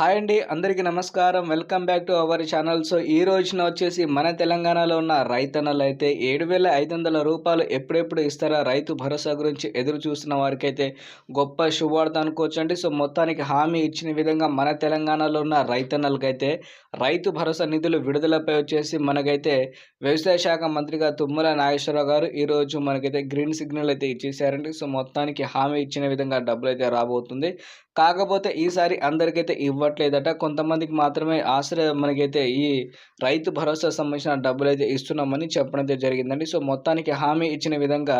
Hi అండి అందరికీ నమస్కారం. Welcome back to our channel. So ఈ రోజున వచ్చేసి మన తెలంగాణలో ఉన్న రైతన్నలు అయితే ఏడు వేల ఐదు వందల రూపాయలు ఎప్పుడెప్పుడు ఇస్తారా? రైతు భరోసా గురించి ఎదురు చూస్తున్న వారికైతే గొప్ప శుభవార్త అనుకోవచ్చండి. సో మొత్తానికి హామీ ఇచ్చిన విధంగా మన తెలంగాణలో ఉన్న రైతన్నలకైతే రైతు భరోసా నిధులు విడుదలపై వచ్చేసి మనకైతే వ్యవసాయ శాఖ మంత్రిగా తుమ్మల నాగేశ్వరరావు గారు ఈరోజు మనకైతే గ్రీన్ సిగ్నల్ అయితే ఇచ్చేసారండి సో మొత్తానికి హామీ ఇచ్చిన విధంగా డబ్బులు అయితే రాబోతుంది. కాకపోతే ఈసారి అందరికైతే ఇవ్వట్లేదట. కొంతమందికి మాత్రమే ఆశ్రయ మనకైతే ఈ రైతు భరోసా సంబంధించిన డబ్బులు అయితే ఇస్తున్నామని చెప్పడం అయితే జరిగిందండి. సో మొత్తానికి హామీ ఇచ్చిన విధంగా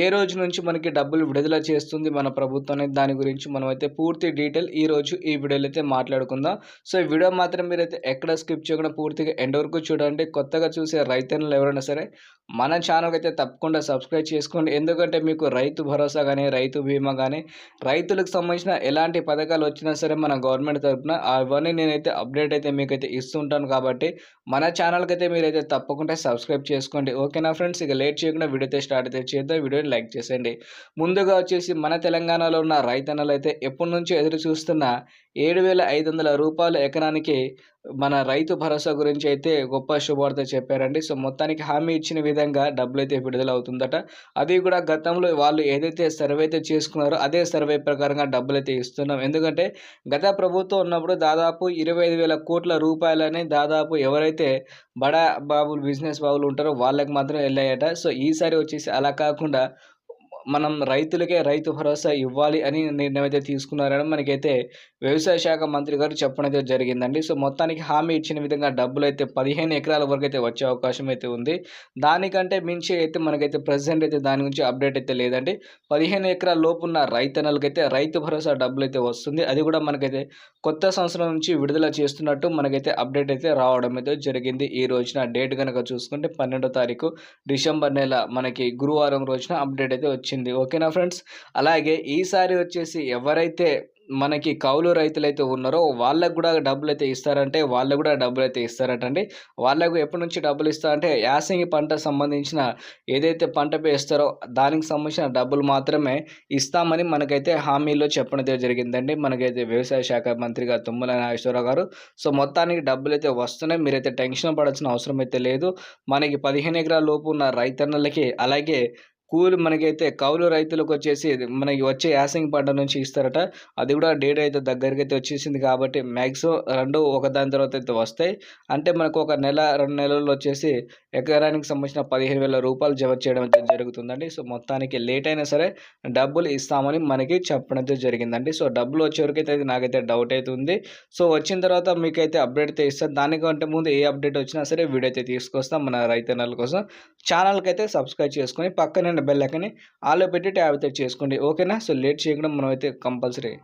ఏ రోజు నుంచి మనకి డబ్బులు విడుదల చేస్తుంది మన ప్రభుత్వం అనేది దాని గురించి మనం అయితే పూర్తి డీటెయిల్ ఈ రోజు ఈ వీడియోలో అయితే మాట్లాడుకుందాం. సో ఈ వీడియో మాత్రం మీరైతే ఎక్కడ స్కిప్ చేయకుండా పూర్తిగా ఎండ్ వరకు చూడండి. కొత్తగా చూసే రైతన్నులు ఎవరైనా సరే మన ఛానల్కి అయితే తప్పకుండా సబ్స్క్రైబ్ చేసుకోండి. ఎందుకంటే మీకు రైతు భరోసా కానీ రైతు బీమా కానీ రైతులకు సంబంధించిన ఎలాంటి పథకాలు వచ్చినా సరే మన గవర్నమెంట్ తరఫున అవన్నీ నేనైతే అప్డేట్ అయితే మీకైతే ఇస్తుంటాను కాబట్టి మన ఛానల్కి అయితే మీరైతే తప్పకుండా సబ్స్క్రైబ్ చేసుకోండి. ఓకేనా ఫ్రెండ్స్? ఇక లేట్ చేయకుండా వీడియో అయితే స్టార్ట్ అయితే చేద్దాం. వీడియోని లైక్ చేసేయండి. ముందుగా వచ్చేసి మన తెలంగాణలో ఉన్న రైతన్నలు అయితే ఎప్పటి నుంచో ఎదురు చూస్తున్న ఏడు వేల ఐదు వందల రూపాయల ఎకరానికి మన రైతు భరోసా గురించి అయితే గొప్ప శుభవార్త చెప్పారండి. సో మొత్తానికి హామీ ఇచ్చిన విధంగా డబ్బులు అయితే విడుదల అవుతుందట అది కూడా గతంలో వాళ్ళు ఏదైతే సర్వే అయితే చేసుకున్నారో అదే సర్వే ప్రకారంగా డబ్బులు అయితే ఇస్తున్నాం. ఎందుకంటే గత ప్రభుత్వం ఉన్నప్పుడు దాదాపు ఇరవై ఐదు వేల కోట్ల రూపాయలని దాదాపు ఎవరైతే బడా బాబులు బిజినెస్ బాబులు ఉంటారో వాళ్ళకి మాత్రం వెళ్ళాయట. సో ఈసారి వచ్చేసి అలా కాకుండా మనం రైతులకే రైతు భరోసా ఇవ్వాలి అని నిర్ణయం అయితే తీసుకున్నారని మనకైతే వ్యవసాయ శాఖ మంత్రి గారు చెప్పడం అయితే జరిగిందండి. సో మొత్తానికి హామీ ఇచ్చిన విధంగా డబ్బులు అయితే పదిహేను ఎకరాల వరకు అయితే వచ్చే అవకాశం అయితే ఉంది. దానికంటే మించి అయితే మనకైతే ప్రజెంట్ అయితే దాని గురించి అప్డేట్ అయితే లేదండి. పదిహేను ఎకరాల లోపు ఉన్న రైతన్నలకైతే రైతు భరోసా డబ్బులు అయితే వస్తుంది. అది కూడా మనకైతే కొత్త సంవత్సరం నుంచి విడుదల చేస్తున్నట్టు మనకైతే అప్డేట్ అయితే రావడం అయితే జరిగింది. ఈ రోజున డేట్ కనుక చూసుకుంటే పన్నెండో తారీఖు డిసెంబర్ నెల మనకి గురువారం రోజున అప్డేట్ అయితే వచ్చింది ఓకేనా ఫ్రెండ్స్? అలాగే ఈసారి వచ్చేసి ఎవరైతే మనకి కౌలు రైతులు అయితే ఉన్నారో వాళ్ళకు కూడా డబ్బులు అయితే ఇస్తారంటే వాళ్ళకు కూడా డబ్బులు అయితే ఇస్తారటండి. వాళ్ళకు ఎప్పటి నుంచి డబ్బులు ఇస్తారంటే యాసంగి పంట సంబంధించిన ఏదైతే పంట వేస్తారో దానికి సంబంధించిన డబ్బులు మాత్రమే ఇస్తామని మనకైతే హామీలో చెప్పడం జరిగిందండి. మనకైతే వ్యవసాయ శాఖ మంత్రిగా తుమ్మల నాగేశ్వరరావు గారు. సో మొత్తానికి డబ్బులు అయితే వస్తున్నాయి. మీరైతే టెన్షన్ పడాల్సిన అవసరం అయితే లేదు. మనకి పదిహేను ఎకరాల లోపు ఉన్న రైతన్నలకి అలాగే కూలి మనకైతే కౌలు రైతులకు వచ్చేసి మనకి వచ్చే యాసింగ్ పంట నుంచి ఇస్తారట. అది కూడా డేట్ అయితే దగ్గరికి అయితే వచ్చేసింది కాబట్టి మ్యాక్సిమం రెండు ఒకదాని తర్వాత అయితే వస్తాయి. అంటే మనకు ఒక నెల రెండు నెలల్లో వచ్చేసి ఎకరానికి సంబంధించిన పదిహేను వేల రూపాయలు జమ చేయడం అయితే జరుగుతుందండి. సో మొత్తానికి లేట్ అయినా సరే డబ్బులు ఇస్తామని మనకి చెప్పడం అయితే జరిగిందండి. సో డబ్బులు వచ్చేవరకైతే అయితే నాకైతే డౌట్ అయితే ఉంది. సో వచ్చిన తర్వాత మీకైతే అప్డేట్ అయితే ఇస్తాను. దానికంటే ముందు ఏ అప్డేట్ వచ్చినా సరే వీడియో అయితే తీసుకొస్తాం మన రైతన్నల కోసం. ఛానల్కి అయితే సబ్స్క్రైబ్ చేసుకొని పక్కనే బెల్ ఐకన్ని ఆలో పెట్టి ట్యాబ్ అయితే చేసుకోండి. ఓకేనా? సో లేట్ చేయకుండా మనం అయితే కంపల్సరీ